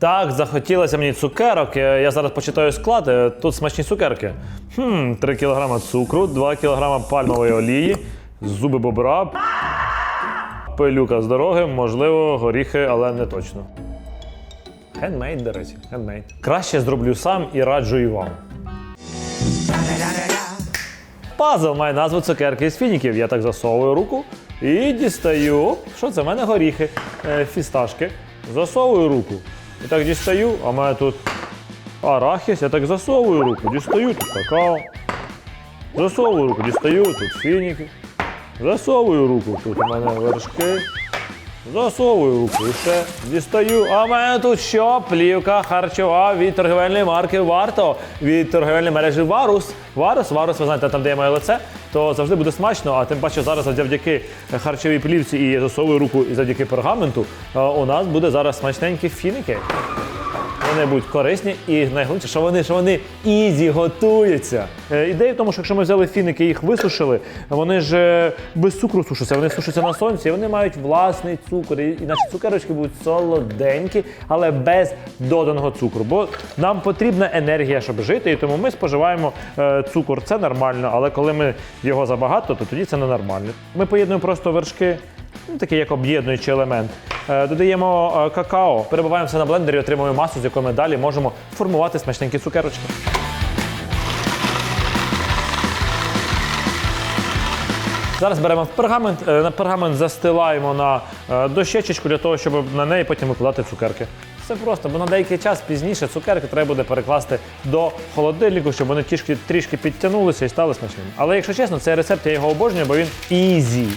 Так, захотілося мені цукерок. Я зараз почитаю склад. Е, Тут смачні цукерки. Хм, 3 кг цукру, 2 кг пальмової олії, зуби бобра, пилюка з дороги, можливо, горіхи, але не точно. Хендмейд, до речі, хендмейд. Краще зроблю сам і раджу і вам. Пазл має назву цукерки з фініків. Я так засовую руку і дістаю. Що це? В мене горіхи, е, фісташки. Засовую руку. І так дістаю, а в мене тут арахіс. Я так засовую руку, дістаю тут какао. Засовую руку, дістаю, тут фініки. Засовую руку, тут у мене вершки. Засовую руку і ще дістаю. А в мене тут що? Плівка харчова від торгівельної марки Варто від торгівельної мережі Варус. Варус, Варус, ви знаєте, там, де є моє лице, то завжди буде смачно. А тим паче зараз завдяки харчовій плівці і засовую руку, і завдяки пергаменту, е, у нас буде зараз смачненькі фіники. Вони будуть корисні і найголовніше, що вони, що вони ізі готуються. Е, ідея в тому, що якщо ми взяли фіники і їх висушили, вони ж е, без цукру сушаться, вони сушаться на сонці, і вони мають власний цукор. І, наші цукерочки будуть солоденькі, але без доданого цукру. Бо нам потрібна енергія, щоб жити, і тому ми споживаємо е, цукор. Це нормально, але коли ми його забагато, то тоді це ненормально. Ми поєднуємо просто вершки. Ну, такий як об'єднуючий елемент. Е, Додаємо е, какао, перебиваємо все на блендері, отримуємо масу, з якою ми далі можемо формувати смачненькі цукерочки. Зараз беремо пергамент, е, пергамент застилаємо на дощечечку для того, щоб на неї потім викладати цукерки. Все просто, бо на деякий час пізніше цукерки треба буде перекласти до холодильнику, щоб вони трішки, трішки підтягнулися і стали смачними. Але якщо чесно, цей рецепт я його обожнюю, бо він ізі.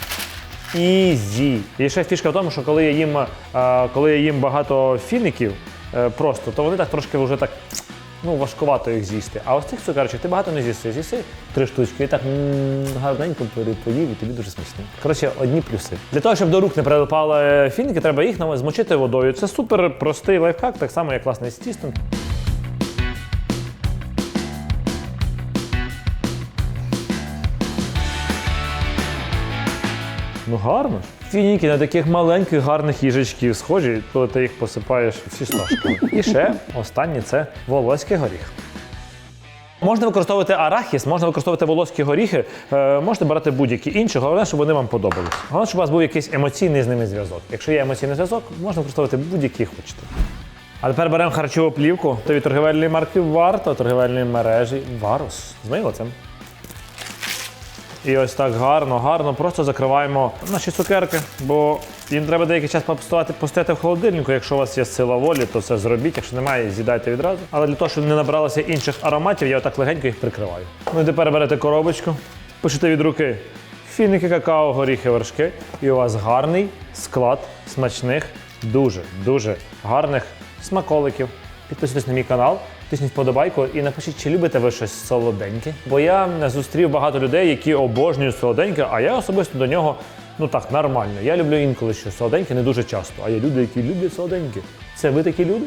Ізі. І ще фішка в тому, що коли я їм, е, коли я їм багато фіників е, просто, то вони так трошки вже так. Ну, важкувато їх з'їсти. А ось цих цукерочок ти багато не з'їси. З'їси три штучки і так гарненько перепоїв, і тобі дуже смачно. Коротше, одні плюси. Для того, щоб до рук не прилипали фіники, треба їх змочити водою. Це супер простий лайфхак, так само, як власне з тістом. Ну гарно. Фініки на таких маленьких гарних їжачків схожі, коли ти їх посипаєш фісташками. І ще останнє це волоський горіх. Можна використовувати арахіс, можна використовувати волоські горіхи, е, можете брати будь-які інші, головне, щоб вони вам подобались. Головне, щоб у вас був якийсь емоційний з ними зв'язок. Якщо є емоційний зв'язок, можна використовувати будь-який хочете. А тепер беремо харчову плівку від торгівельної марки Варто, торгівельної мережі Варус. З моїм лицем. І ось так гарно, гарно просто закриваємо наші цукерки, бо їм треба деякий час постояти, постояти в холодильнику. Якщо у вас є сила волі, то це зробіть. Якщо немає, з'їдайте відразу. Але для того, щоб не набралося інших ароматів, я отак легенько їх прикриваю. Ну і тепер берете коробочку, пишете від руки фіники, какао, горіхи, вершки. І у вас гарний склад смачних, дуже, дуже гарних смаколиків. Підписуйтесь на мій канал, тисніть вподобайку і напишіть, чи любите ви щось солоденьке. Бо я зустрів багато людей, які обожнюють солоденьке, а я особисто до нього ну так нормально. Я люблю інколи щось солоденьке, не дуже часто. А є люди, які люблять солоденьке. Це ви такі люди?